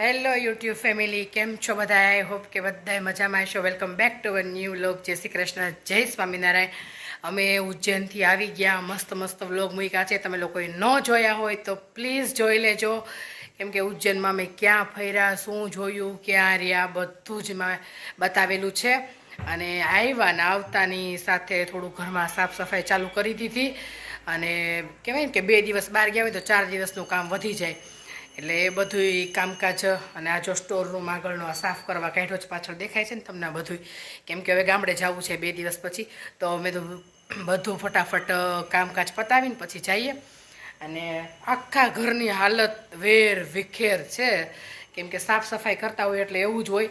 Hello YouTube family કેમ છો બધા? આઈ હોપ કે બધાય મજામાં હશો. Welcome back to our new vlog જય શ્રી કૃષ્ણ. જય સ્વામિનારાયણ. અમે ઉજ્જૈનથી આવી ગયા. મસ્ત મસ્ત વ્લોગ મૂક્યા છે. તમે લોકોએ ન જોયા હોય તો પ્લીઝ જોઈ લેજો. કેમ કે ઉજ્જૈનમાં અમે ક્યાં ફર્યા, શું જોયું, ક્યાં રહ્યા, બધું જ બતાવેલું છે. અને આવ્યા ને આવતાની સાથે થોડું ઘરમાં સાફ સફાઈ ચાલુ કરી દીધી. અને કહેવાય ને કે બે દિવસ બહાર ગયા હોય તો ચાર દિવસનું કામ વધી જાય. એટલે એ બધું કામકાજ અને આ જો સ્ટોર રૂમ આગળનો આ સાફ કરવા કાઢ્યો છે, પાછળ દેખાય છે ને તમને બધું કેમ કે હવે ગામડે જવું છે બે દિવસ પછી, તો અમે તો બધું ફટાફટ કામકાજ પતાવીને પછી જઈએ. અને આખા ઘરની હાલત વેર વિખેર છે. કેમ કે સાફ સફાઈ કરતા હોય એટલે એવું જ હોય.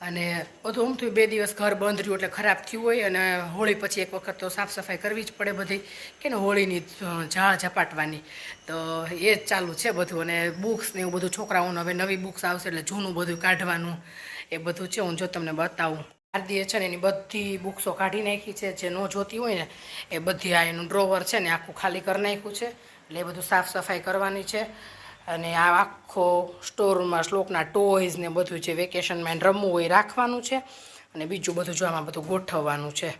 અને બધું આમ થયું બે દિવસ ઘર બંધ રહ્યું એટલે ખરાબ થયું હોય અને હોળી પછી એક વખત તો સાફ સફાઈ કરવી જ પડે બધી, કે ને હોળીની ઝાળ ઝપાટવાની. તો એ જ ચાલુ છે બધું અને બુક્સ ને એવું બધું છોકરાઓનું હવે નવી બુક્સ આવશે એટલે જૂનું બધું કાઢવાનું, એ બધું છે, હું જો તમને બતાવું. આરદીએ છે ને એની બધી બુક્સો કાઢી નાખી છે, જે ન જોતી હોય ને, એ બધી આ એનું ડ્રોવર છે ને આખું ખાલી કરી નાખ્યું છે. એટલે એ બધું સાફ સફાઈ કરવાની છે. અને આ આખો સ્ટોરમાં શ્લોકના ટોયઝ ને બધું જે વેકેશનમાં રમવું હોય રાખવાનું છે. અને બીજું બધું જો આમાં બધું ગોઠવવાનું છે.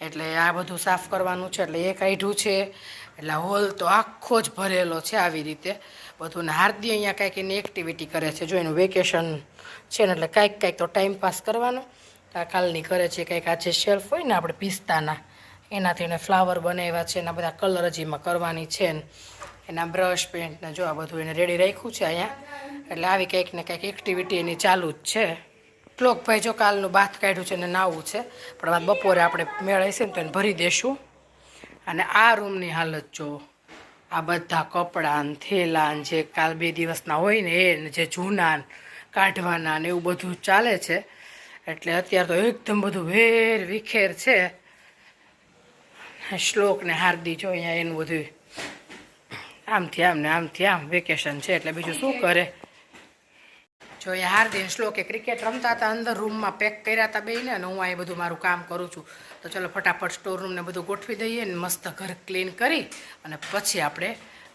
એટલે આ બધું સાફ કરવાનું છે. એટલે એ કાઢ્યું છે. એટલે હોલ તો આખો જ ભરેલો છે આવી રીતે. બધું ને હાર્દી અહીંયા કાંઈક એની એક્ટિવિટી કરે છે. જો એનું વેકેશન છે ને એટલે કાંઈક કાંઈક તો ટાઈમ પાસ કરવાનો. આ કાલની કરે છે કંઈક આ જે શેલ્ફ હોય ને આપણે પિસ્તાના, એનાથી એને ફ્લાવર બનાવ્યા છે એના બધા કલર જ એમાં કરવાની છે ને. એના બ્રશ પેન્ટને જો આ બધું એને રેડી રાખ્યું છે અહીંયા. એટલે આવી કંઈક ને કંઈક એક્ટિવિટી એની ચાલુ જ છે. ક્લોકભાઈ જો કાલનું બાથ કાઢ્યું છે ને નાવું છે, પણ આ બપોરે આપણે મેળ હશે ને તો એને ભરી દેશું. અને આ રૂમની હાલત જો, આ બધા કપડાં ને થેલા જે કાલ બે દિવસના હોય ને એ જે જૂના કાઢવાના ને એવું બધું ચાલે છે. એટલે અત્યારે તો એકદમ બધું વેર વિખેર છે. શ્લોક ને હાર્દી જો અહીંયા એનું બધું આમથી આમ ને આમથી આમ, વેકેશન છે એટલે બીજું શું કરે? જો એ હાર્દિન શ્લોકે ક્રિકેટ રમતા હતા, અંદર રૂમમાં પેક કર્યા હતા બેને અને હું આ બધું મારું કામ કરું છું. તો ચલો ફટાફટ સ્ટોર રૂમને બધું ગોઠવી દઈએ ને મસ્ત ઘર ક્લીન કરી અને પછી આપણે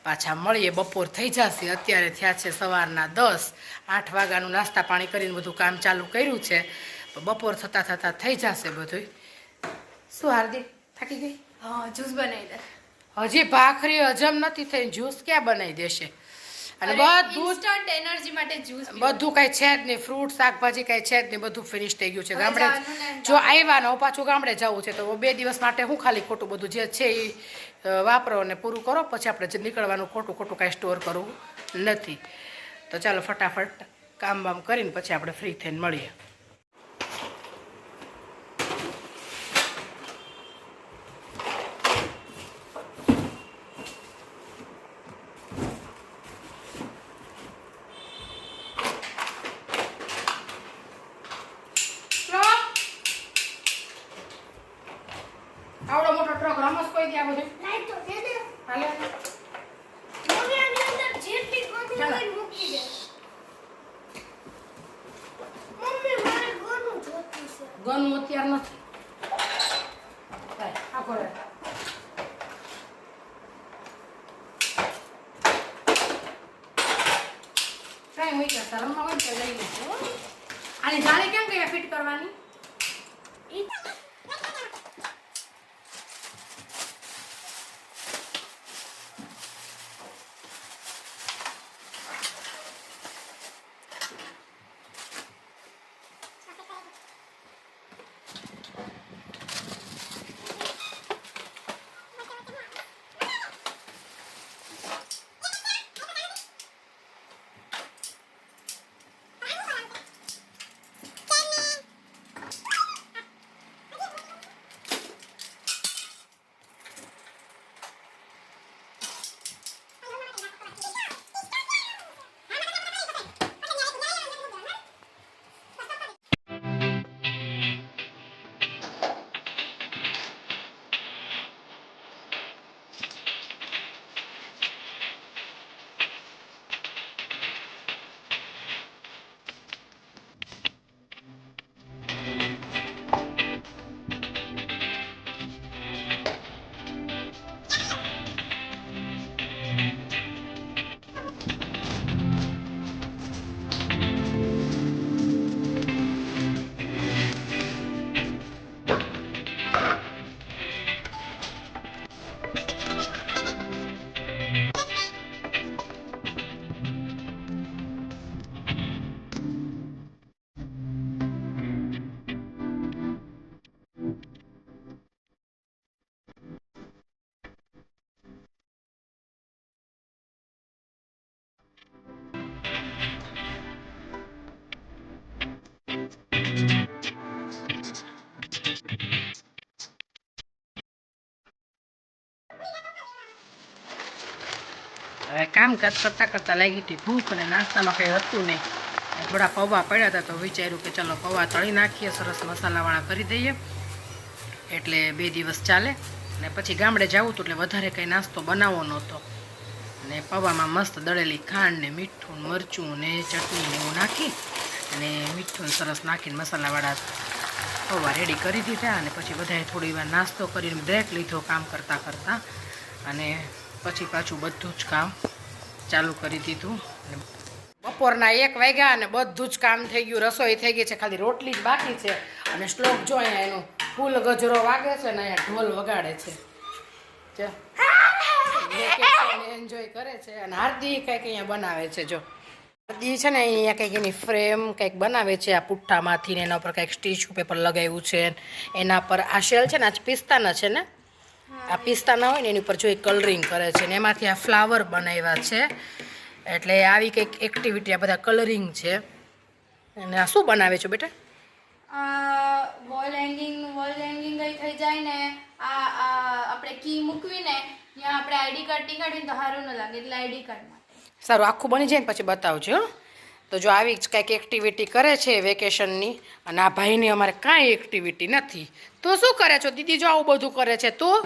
પાછા મળીએ. બપોર થઈ જશે, અત્યારે થયા છે સવારના દસ. આઠ વાગ્યાનું નાસ્તા પાણી કરીને બધું કામ ચાલુ કર્યું છે. બપોર થતાં થતાં થઈ જશે બધું શું હાર્દિક, થાકી ગઈ? હા જ્યુસ બનાવી દે. હજી ભાખરી હજમ નથી થઈ જ્યુસ ક્યાં બનાવી દેશે? અને બધું એનર્જી માટે જ્યુસ બધું કાંઈ છે જ નહીં ફ્રૂટ શાકભાજી કાંઈ છે જ નહીં બધું ફિનિશ થઈ ગયું છે ગામડે. જો આવ્યા ને પાછું ગામડે જવું છે તો બે દિવસ માટે હું ખાલી ખોટું બધું જે છે એ વાપરો અને પૂરું કરો પછી આપણે જે નીકળવાનું ખોટું ખોટું કાંઈ સ્ટોર કરવું નથી. તો ચાલો ફટાફટ કામ બામ કરીને પછી આપણે ફ્રી થઈને મળીએ આવડો મોટો ટ્રક રમસ કોઈ દે આ બધું લાઈટ તો દે દે હાલે મમ્મી આની અંદર જેટલી ગોતી ચાલો. હોય મૂકી દે મમ્મી મારે ગોનું જોતું ગનું અત્યાર નથી. આખો કાંઈ મૂક્યા છે રમવા હોય તો લઈ હો. આની જાળી કેમ કઈ ફિટ કરવાની? કામકાજ કરતાં કરતાં લાગી હતી ભૂખ અને નાસ્તામાં કંઈ હતું નહીં. થોડા પૌવા પડ્યા હતા તો વિચાર્યું કે ચલો પૌવા તળી નાખીએ, સરસ મસાલાવાળા કરી દઈએ. એટલે બે દિવસ ચાલે. અને પછી ગામડે જવું હતું એટલે વધારે કંઈ નાસ્તો બનાવવો નહોતો. અને પૌવામાં મસ્ત દળેલી ખાંડ ને મીઠું મરચું ને ચટણી ને એવું નાખી અને મીઠું સરસ નાખીને મસાલાવાળા પૌવા રેડી કરી દીધા. અને પછી બધાએ થોડી વાર નાસ્તો કરીને બ્રેક લીધો કામ કરતાં કરતાં. અને પછી પાછું બધું જ કામ ચાલુ કરી દીધું. બપોરના એક વાગ્યા અને બધું જ કામ થઈ ગયું. રસોઈ થઈ ગઈ છે, ખાલી રોટલી જ બાકી છે. અને શ્લોક જો અહીંયા એનું ફૂલ ગજરો વાગે છે ને અહીંયા ઢોલ વગાડે છે. એન્જોય કરે છે અને હાર્દિક કંઈક અહીંયા બનાવે છે, જો. હાર્દિક છે ને અહીંયા કંઈક એની ફ્રેમ કંઈક બનાવે છે, આ પુઠ્ઠામાંથી ને એના ઉપર કંઈક સ્ટીચ પેપર લગાવ્યું છે. એના પર આ શેલ છે ને, આ પિસ્તાના છે ને? આ પિસ્તાના હોય ને એની ઉપર જો એ કલરિંગ કરે છે ને એમાંથી આ ફ્લાવર બનાવ્યા છે. એટલે આવી કંઈક એક્ટિવિટી આ બધા કલરિંગ છે. અને આ શું બનાવે છો બેટા? વોલ હેંગિંગ વોલ હેંગિંગ થઈ જાય ને આ આપણે કી મૂકવીને ત્યાં આપણે આઈડી કાર્ડ ટીકાડીને તો સારું ન લાગે એટલે આઈડી કાર્ડ માટે સારું આખું બની જાય ને પછી બતાવજો હો. તો જો આવી જ કંઈક એક્ટિવિટી કરે છે વેકેશનની અને આ ભાઈની અમારે કાંઈ એક્ટિવિટી નથી. તો શું કરે છો? દીદી જો આવું બધું કરે છે તું?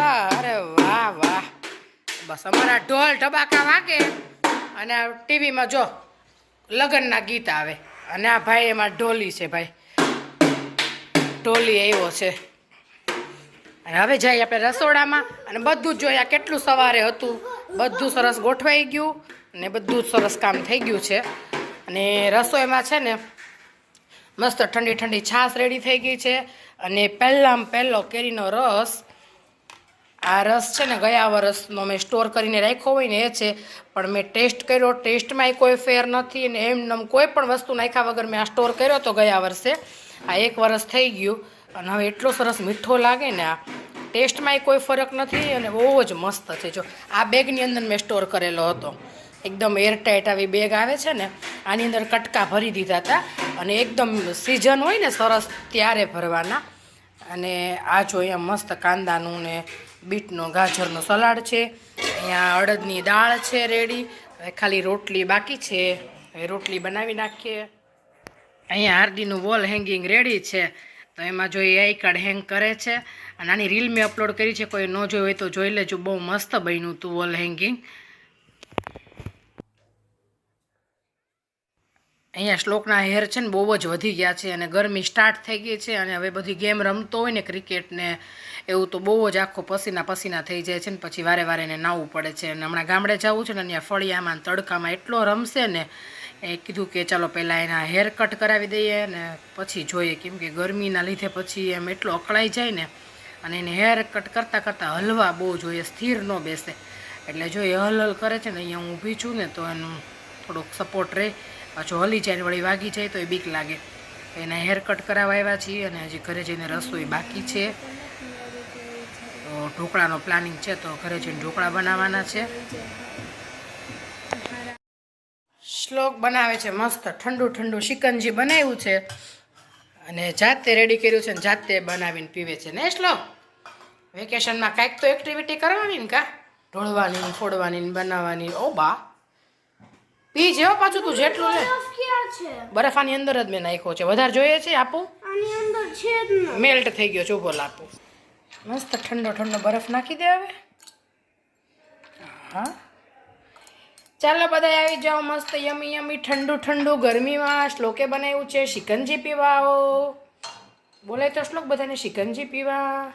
અરે વાહ વાહ. બસ અમારા ઢોલ ઢબાકા વાગે અને ટીવીમાં જો લગ્નના ગીત આવે. અને આ ભાઈ એમાં ઢોલી છે ભાઈ. ઢોલી આવ્યો છે. અને હવે જઈએ આપણે રસોડામાં અને બધું જ જોયા કેટલું સવારે હતું. બધું સરસ ગોઠવાઈ ગયું અને બધું જ સરસ કામ થઈ ગયું છે. અને રસોઈમાં છે ને મસ્ત ઠંડી ઠંડી છાશ રેડી થઈ ગઈ છે. અને પહેલાં પહેલો કેરીનો રસ આ રસ છે ને ગયા વર્ષનો મેં સ્ટોર કરીને રાખ્યો હોય ને એ છે. પણ મેં ટેસ્ટ કર્યો, ટેસ્ટમાંય કોઈ ફેર નથી અને એમ કોઈ પણ વસ્તુ નાખ્યા વગર મેં આ સ્ટોર કર્યો હતો ગયા વર્ષે આ એક વરસ થઈ ગયું અને હવે એટલો સરસ મીઠો લાગે ને આ. ટેસ્ટમાંય કોઈ ફરક નથી અને બહુ જ મસ્ત છે. જો, આ બેગની અંદર મેં સ્ટોર કરેલો હતો. એકદમ એરટાઈટ આવી બેગ આવે છે ને, આની અંદર કટકા ભરી દીધા હતા અને એકદમ સિઝન હોય ને સરસ ત્યારે ભરવાના. અને આ જો અહીંયા મસ્ત કાંદાનું ને બીટનો ગાજરનો સલાડ છે. અહીંયા અડદની દાળ છે રેડી. હવે ખાલી રોટલી બાકી છે. હવે રોટલી બનાવી નાખીએ. અહીંયા હાર્દીનું વોલ હેંગિંગ રેડી છે. તો એમાં જો એઆઈ આઈ કાર્ડ હેંગ કરે છે. અને આની રીલ મેં અપલોડ કરી છે. કોઈ ન જોઈ હોય તો જોઈ લેજો. બહુ મસ્ત બન્યું હતું વોલ હેંગિંગ અહીંયા શ્લોકના હેર છે ને બહુ જ વધી ગયા છે અને ગરમી સ્ટાર્ટ થઈ ગઈ છે અને હવે બધી ગેમ રમતો હોય ને ક્રિકેટ ને એવું તો બહુ જ આખો પસીના પસીના થઈ જાય છે ને પછી વારે વારે એને નાવું પડે છે. અને હમણાં ગામડે જવું છે ને અહીંયા ફળિયામાં તડકામાં એટલો રમશે ને, એ કીધું કે ચાલો પહેલાં એના હેર કટ કરાવી દઈએ ને પછી જોઈએ. કેમ કે ગરમીના લીધે પછી એમ એટલો અકળાઈ જાય ને, અને એને હેર કટ કરતાં કરતાં હલવા બહુ જોઈએ, સ્થિર ન બેસે. એટલે જો એ હલ હલ કરે છે ને, અહીંયા હું ઊભી છું ને તો એનું થોડોક સપોર્ટ રહે. પાછો હલી જાય ને વળી વાગી જાય તો એ બીક લાગે. એના હેર કટ કરાવવા આવ્યા છીએ અને હજી ઘરે જઈને રસોઈ બાકી છે. ઢોકળાનો પ્લાનિંગ છે તો ઘરે જઈને ઢોકળા બનાવવાના છે. શ્લોક બનાવે છે મસ્ત ઠંડુ ઠંડુ શિકંજી બનાવ્યું છે. અને જાતે રેડી કર્યું છે ને જાતે બનાવીને પીવે છે. ને શ્લોક? વેકેશનમાં કાંઈક તો એક્ટિવિટી કરવાની ને કા? ઢોળવાની ફોડવાની ને બનાવવાની ઓ બા. પી જેવો પાછું તું જેટલું લે. બરફ ક્યાં છે? બરફ આની અંદર જ મેં નાખ્યો છે. વધારે જોઈએ છે આપું? મેલ્ટ થઈ ગયો છે ઊભો આપું મસ્ત ઠંડો ઠંડો બરફ નાખી દે હવે. હા. ચાલો બધા આવી જાઓ મસ્ત યમી યમી ઠંડુ ઠંડુ ગરમીમાં શ્લોકે બનાવ્યું છે શિકંજી પીવા આવો બોલે તો શ્લોક બધાને શિકંજી પીવા.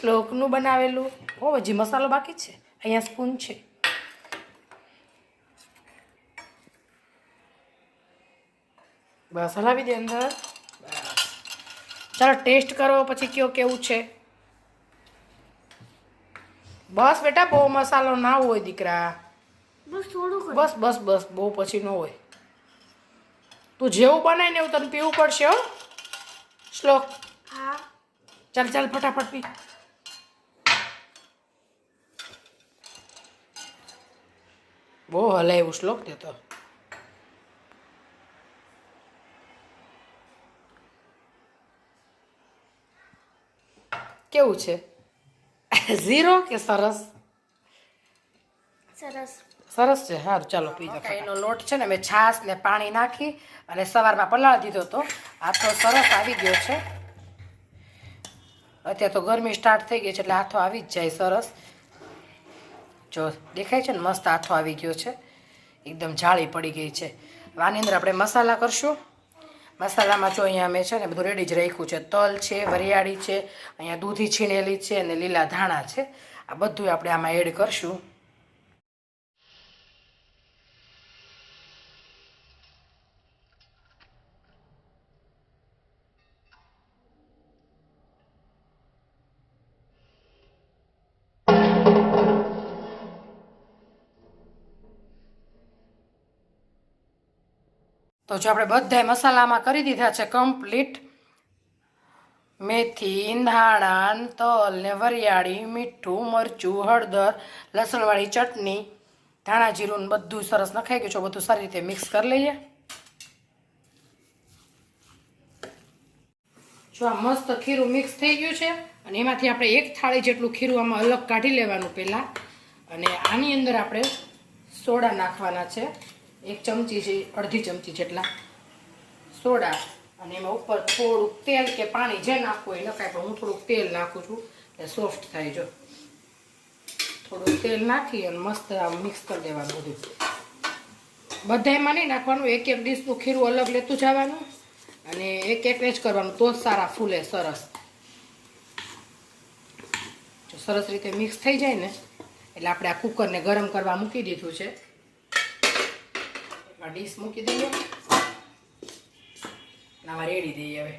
શ્લોકનું બનાવેલું. ઓ હજી મસાલો બાકી છે? અહીંયા સ્પૂન છે. બસ હલાવી દે અંદર. ચાલો ટેસ્ટ કરો પછી કયો કેવું છે. બસ બેટા બહુ મસાલો ના હોય દીકરા. બસ બસ બસ બહુ પછી ન હોય. તું જેવું બને ને એવું તને પીવું પડશે હો. શ્લોક હા. ચાલ ચાલ ફટાફટ પી. બહુ હલાવ્યું શ્લોક તે તો કેવું છે? ઝીરો કે સરસ? સરસ. સરસ છે? સારું ચાલો પી જાઓ એનો લોટ છે ને મેં છાશ ને પાણી નાખી અને સવારમાં પલાળી દીધો હતો. આથો સરસ આવી ગયો છે. અત્યારે તો ગરમી સ્ટાર્ટ થઈ ગઈ છે એટલે હાથો આવી જ જાય સરસ. જો દેખાય છે ને મસ્ત હાથો આવી ગયો છે. એકદમ જાળી પડી ગઈ છે. હવે આની અંદર આપણે મસાલા કરશું? મસાલામાં જો અહીંયા મેં છે ને બધું રેડી જ રાખ્યું છે. તલ છે, વરિયાળી છે, અહીંયા દૂધી છીણેલી છે અને લીલા ધાણા છે. આ બધું આપણે આમાં એડ કરશું. તો જો આપણે બધાય મસાલામાં કરી દીધા છે કમ્પ્લીટ મેથી નાણાં તલ ને વરિયાળી, મીઠું, મરચું, હળદર, લસણવાળી ચટણી, ધાણા જીરું બધું સરસ નખાઈ ગયું છે. બધું સારી રીતે મિક્સ કરી લઈએ. જો આ મસ્ત ખીરું મિક્સ થઈ ગયું છે અને એમાંથી આપણે એક થાળી જેટલું ખીરું આમાં અલગ કાઢી લેવાનું પહેલાં. અને આની અંદર આપણે સોડા નાખવાના છે. એક ચમચી છે, અડધી ચમચી જેટલા સોડા અને એમાં ઉપર થોડુંક તેલ કે પાણી જે નાખવું હોય નખાય પણ હું થોડુંક તેલ નાખું છું, એટલે સોફ્ટ થાય જો. થોડુંક તેલ નાખી અને મસ્ત મિક્સ કરી દેવાનું બધું. બધાયમાં નહીં નાખવાનું, એક એક ડીશનું ખીરું અલગ લેતું જવાનું અને એક એક જ કરવાનું, તો જ સારા ફૂલે સરસ. સરસ રીતે મિક્સ થઈ જાય ને, એટલે આપણે આ કુકરને ગરમ કરવા મૂકી દીધું છે. આ ડીશ મૂકી દઈએ. આમાં રેડી દઈએ હવે.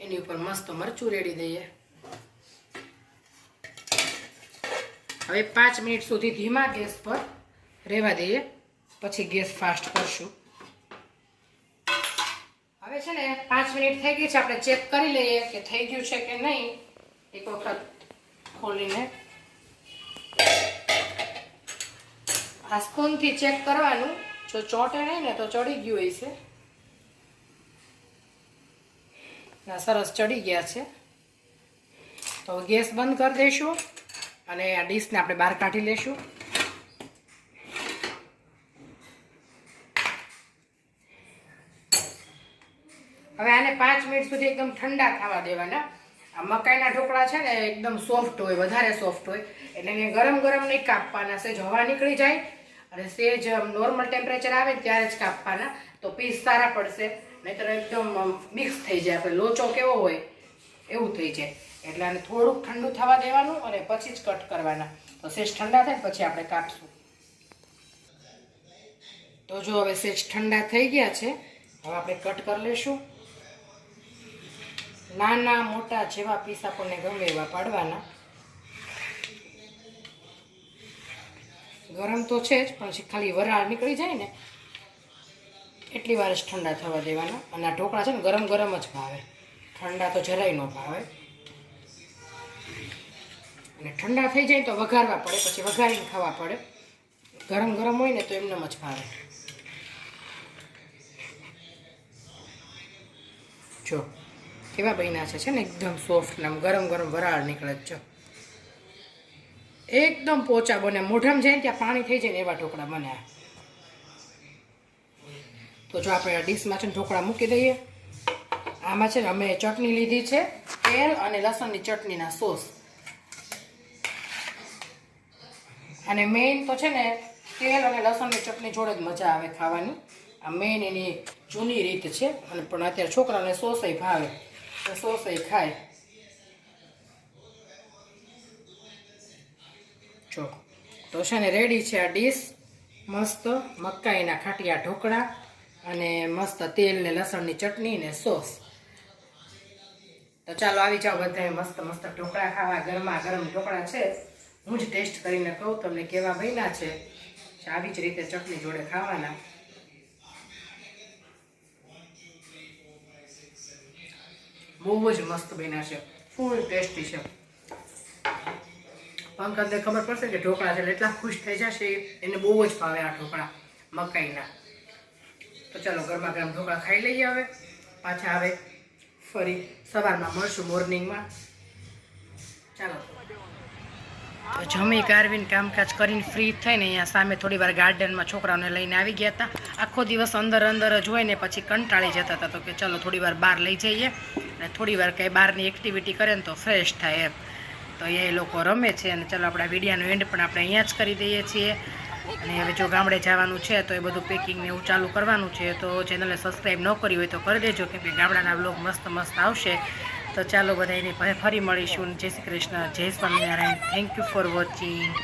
એની ઉપર મસ્ત મરચું રેડી દઈએ. હવે પાંચ મિનિટ સુધી ધીમા ગેસ પર રહેવા દઈએ. પછી ગેસ ફાસ્ટ કરશું. હવે છે ને, પાંચ મિનિટ થઈ ગઈ છે, આપણે ચેક કરી લઈએ કે થઈ ગયું છે કે નહીં. એક વખત ખોલીને. આ સ્પૂનથી ચેક કરવાનું. જો ચોંટે નહીં ને, તો ચડી ગયું હશે ના, સરસ ચડી ગયા છે. તો ગેસ બંધ કરી દઈશું અને આ ડીશને આપણે બહાર કાઢી લઈશું. હવે આને પાંચ મિનિટ સુધી એકદમ ઠંડા થવા દેવાના. આ મકાઈના ઢોકળા છે ને એકદમ સોફ્ટ હોય, વધારે સોફ્ટ હોય. એટલે એને ગરમ ગરમ નહીં કાપવાના સેજ હવા નીકળી જાય. અને સેજ નોર્મલ ટેમ્પરેચર આવે ત્યારે જ કાપવાના. તો પીસ સારા પડશે. નહીંતર એકદમ મિક્સ થઈ જાય. આપણે લોચો કેવો હોય, એવું થઈ જાય. એટલે આને થોડુંક ઠંડુ થવા દેવાનું અને પછી જ કટ કરવાના. તો સેજ ઠંડા થાય પછી આપણે કાપશું. તો જો હવે સેજ ઠંડા થઈ ગયા છે, હવે આપણે કટ કરી લઈશું. નાના મોટા જેવા પીસ આપણને ગમે એવા પાડવાના. ગરમ તો છે જ, પણ ખાલી વરાળ નીકળી જાય ને, એટલી વાર ઠંડા થવા દેવાના. અને આ ઢોકળા છે ને ગરમ ગરમ જ ભાવે. ઠંડા તો જરાય ન ભાવે. અને ઠંડા થઈ જાય તો વઘારવા પડે, પછી વઘારીને ખાવા પડે. ગરમ ગરમ હોય ને તો એમનેમ જ ભાવે. જો. કેવા બન્યા છે છે ને, એકદમ સોફ્ટ ને ગરમ ગરમ વરાળ નીકળે જ જો એકદમ પોચા બને, મોઢામાં જાય ત્યાં પાણી થઈ જાય ને એવા ઢોકળા બન્યા. તો જો આપણે ડીશમાં છે ને ઢોકળા મૂકી દઈએ. આમાં છે ને અમે ચટણી લીધી છે, તેલ અને લસણની ચટણીના સોસ. અને મેઇન તો છે ને તેલ અને લસણની ચટણી જોડે જ મજા આવે ખાવાની. આ મેઇન એની જૂની રીત છે, અને પણ અત્યારે છોકરાને સોસય ભાવે. તો એ ખાય જો તો છે ને રેડી છે આ ડીશ મસ્ત મકાઈના ખાટિયા ઢોકળા અને મસ્ત તેલ ને લસણની ચટણી ને સોસ તો ચાલો આવી જાઓ બધાએ મસ્ત મસ્ત ઢોકળા ખાવા ગરમા ગરમ ઢોકળા છે હું જ ટેસ્ટ કરીને કહું તમને કેવા બન્યા છે。આવી જ રીતે ચટણી જોડે ખાવાના。બહુ જ મસ્ત બન્યા છે. ફૂલ ટેસ્ટી છે. પંકજને ખબર પડશે કે ઢોકળા છે એટલે ખુશ થઈ જશે એને બહુ જ ભાવે આ ઢોકળા, મકાઈના. તો ચાલો ગરમા ગરમ ઢોકળા ખાઈ લઈએ હવે. પાછા આવે ફરી સવારમાં મળશું મોર્નિંગમાં. ચાલો. તો જમી કારવીને કામકાજ કરીને ફ્રી થઈને અહીંયા સામે થોડી વાર ગાર્ડનમાં છોકરાઓને લઈને આવી ગયા હતા. આખો દિવસ અંદર અંદર જ હોય ને પછી કંટાળી જતા હતા તો કે ચલો થોડી વાર બહાર લઈ જઈએ. અને થોડી વાર કંઈ બહારની એક્ટિવિટી કરે ને તો ફ્રેશ થાય એમ. તો એ લોકો રમે છે અને ચાલો આપણા વિડીયાનો એન્ડ પણ આપણે અહીંયા જ કરી દઈએ છીએ. અને હવે જો ગામડે જવાનું છે તો એ બધું પેકિંગને એવું ચાલુ કરવાનું છે તો ચેનલને સબસ્ક્રાઈબ ન કરી હોય તો કરી દેજો કેમ કે ગામડાના બ્લોગ મસ્ત મસ્ત આવશે. તો ચાલો બધા એની ફરી મળીશું. જય શ્રી કૃષ્ણ. જય Swaminarayan. Thank you for watching